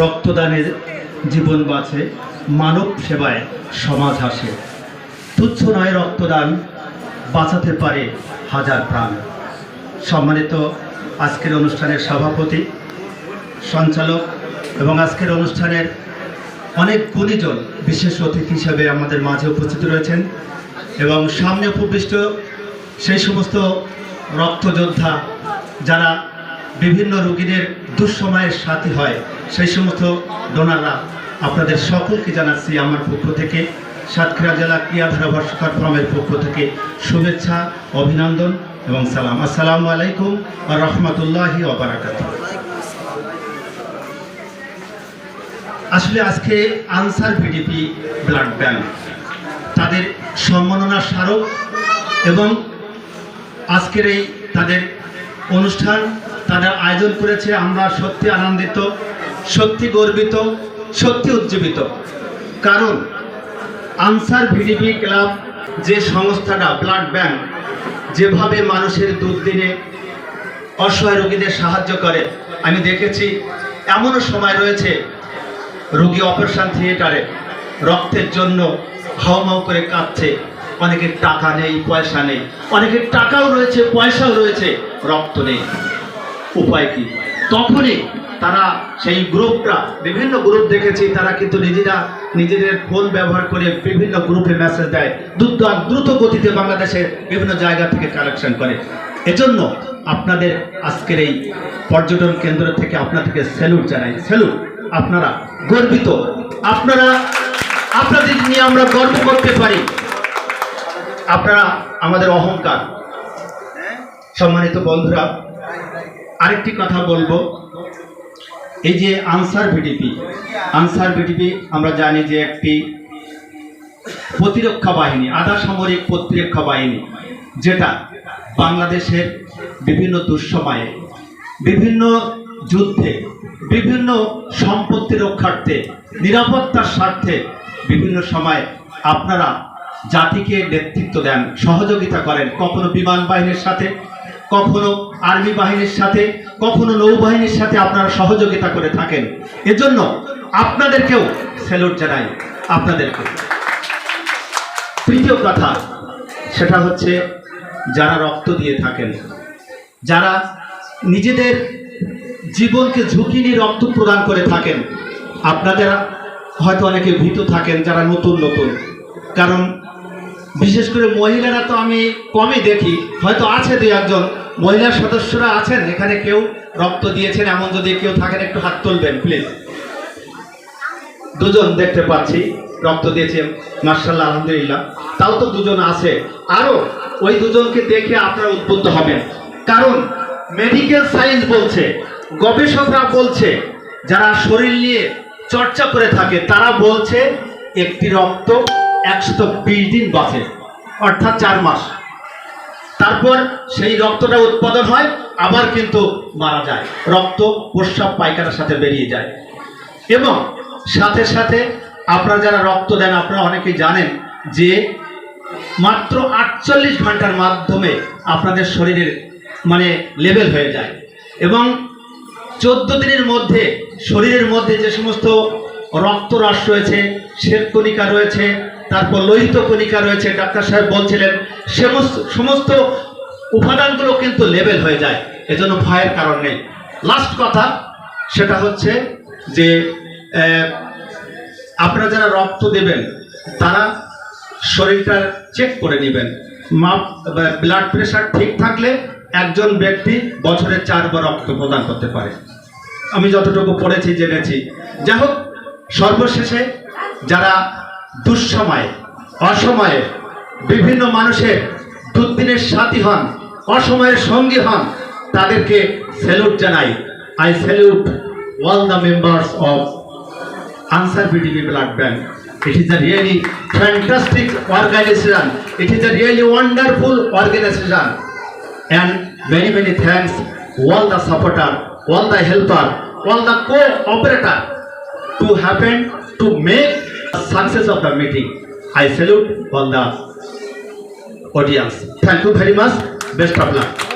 রক্তদানের জীবন বাঁচে, মানব সেবায় সমাজ হাসে তুচ্ছ নয় রক্তদান বাঁচাতে পারে হাজার প্রাণ। সম্মানিত আজকের অনুষ্ঠানের সভাপতি, সঞ্চালক এবং আজকের অনুষ্ঠানের অনেক গুণীজন বিশেষ অতিথি হিসেবে আমাদের মাঝে উপস্থিত রয়েছেন এবং সামনে উপবিষ্ট সেই সমস্ত রক্তযোদ্ধা যারা বিভিন্ন রোগীদের দুঃসময়ের সাথী হয় সেই সমস্ত ডোনাররা আপনাদের সকলকে জানাচ্ছি আমার পক্ষ থেকে সাতক্ষীরা জেলা ক্রিয়াধারা ভাস্কর ফোরামের পক্ষ থেকে শুভেচ্ছা, অভিনন্দন এবং সালাম। আসসালামু আলাইকুম আর রহমতুল্লাহি ওবরাকাত আসলে আজকে আনসার ভিডিপি ব্লাড ব্যাংক তাদের সম্মাননা স্মারক এবং আজকের এই তাদের অনুষ্ঠান তারা আয়োজন করেছে আমরা সত্যি আনন্দিত। সত্যি গর্বিত, সত্যি উজ্জীবিত। কারণ আনসার ভিডিপি ক্লাব যে সংস্থাটা, ব্লাড ব্যাংক, যেভাবে মানুষের দুর্দিনে অসহায় রোগীদের সাহায্য করে, আমি দেখেছি, এমনও সময় রয়েছে রোগী অপারেশন থিয়েটারে রক্তের জন্য হাওমাও করে কাঁদছে, অনেকের টাকা নেই, পয়সা নেই, অনেকের টাকাও রয়েছে, পয়সাও রয়েছে, রক্ত নেই। উপায় কি? তখনই তারা সেই গ্রুপটা বিভিন্ন গ্রুপ দেখেছি তারা কিন্তু নিজেরা নিজেদের ফোন ব্যবহার করে বিভিন্ন গ্রুপে মেসেজ দেয়। দ্রুত দ্রুত গতিতে বাংলাদেশের বিভিন্ন জায়গা থেকে কালেকশন করে। এজন্য আপনাদের আজকের এই পর্যটন কেন্দ্র থেকে আপনাদেরকে স্যালুট জানাই। স্যালুট আপনারা গর্বিত। আপনারা আপনাদের নিয়ে আমরা গর্ব করতে পারি। আপনারা আমাদের অহংকার। সম্মানিত বন্ধুরা আরেকটি কথা বলব। এই যে আনসার ভিডিপি আনসার ভিডিপি আমরা জানি যে একটি প্রতিরক্ষা বাহিনী, আধা সামরিক প্রতিরক্ষা বাহিনী, যেটা বাংলাদেশের বিভিন্ন দুঃসময়ে, বিভিন্ন যুদ্ধে, বিভিন্ন সম্পত্তি রক্ষার্থে, নিরাপত্তার স্বার্থে বিভিন্ন সময় আপনারা জাতিকে নেতৃত্ব দেন, সহযোগিতা করেন, কখনো বিমান বাহিনীর সাথে কখনো আর্মি বাহিনীর সাথে, কখনো নৌবাহিনীর সাথে আপনারা সহযোগিতা করে থাকেন। এজন্য আপনাদেরকেও স্যালুট জানাই আপনাদেরকে তৃতীয় কথা, সেটা হচ্ছে যারা রক্ত দিয়ে থাকেন, যারা নিজেদের জীবনকে ঝুঁকি নিয়ে রক্ত প্রদান করে থাকেন, আপনাদের হয়তো অনেকে ভীত থাকেন যারা নতুন নতুন। কারণ বিশেষ করে মহিলারা তো আমি কমই দেখি, হয়তো আছে দু একজন মহিলা সদস্যরা আছেন, এখানে কেউ রক্ত দিয়েছেন, এমন যদি কেউ থাকেন, একটু হাত তুলবেন প্লিজ দুজন দেখতে পাচ্ছি, রক্ত দিয়েছে মার্শাল্লাহ আলহামদুলিল্লাহ। তাও তো দুজন আছে। আরও ওই দুজনকে দেখে আপনারা উদ্বুদ্ধ হবেন। কারণ মেডিকেল সায়েন্স বলছে, গবেষকরা বলছে, যারা শরীর নিয়ে চর্চা করে থাকে, তারা বলছে, একটি রক্ত একশত বিশ দিন বাঁচে, অর্থাৎ চার মাস। তারপর সেই রক্তটা উৎপাদন হয়, আবার কিন্তু মারা যায়। রক্ত প্রস্রাব পায়খানার সাথে বেরিয়ে যায়। এবং সাথে সাথে আপনারা যারা রক্ত দেন, আপনারা অনেকেই জানেন যে মাত্র আটচল্লিশ ঘণ্টার মাধ্যমে আপনাদের শরীরের মানে লেভেল হয়ে যায়। এবং চোদ্দ দিনের মধ্যে, শরীরের মধ্যে যে সমস্ত রক্তরস রয়েছে শ্বেতকণিকা রয়েছে তারপর লোহিত কণিকা রয়েছে, ডাক্তার সাহেব বলছিলেন, সমস্ত সমস্ত উপাদানগুলো কিন্তু লেভেল হয়ে যায়, এজন্য ভয়ের কারণ নেই। লাস্ট কথা, সেটা হচ্ছে যে আপনারা যারা রক্ত দেবেন, তারা শরীরটা চেক করে নেবেন। মাপ ব্লাড প্রেশার ঠিক থাকলে একজন ব্যক্তি বছরে চারবার রক্ত প্রদান করতে পারে। আমি যতটুকু পড়েছি, জেনেছি। যাই হোক, সর্বশেষে যারা দুঃসময়ে, অসময়ে বিভিন্ন মানুষের দুদিনের সাথী হন, অসময়ের সঙ্গী হন, তাদেরকে স্যালুট জানাই। I salute all the members of Ansar BDB blood bank it is the really fantastic organisation it is the really wonderful organisation and very many thanks all the supporter all the helper all the cooperator to happen to make success of the meeting. I salute all the audience. Thank you very much. Best of luck.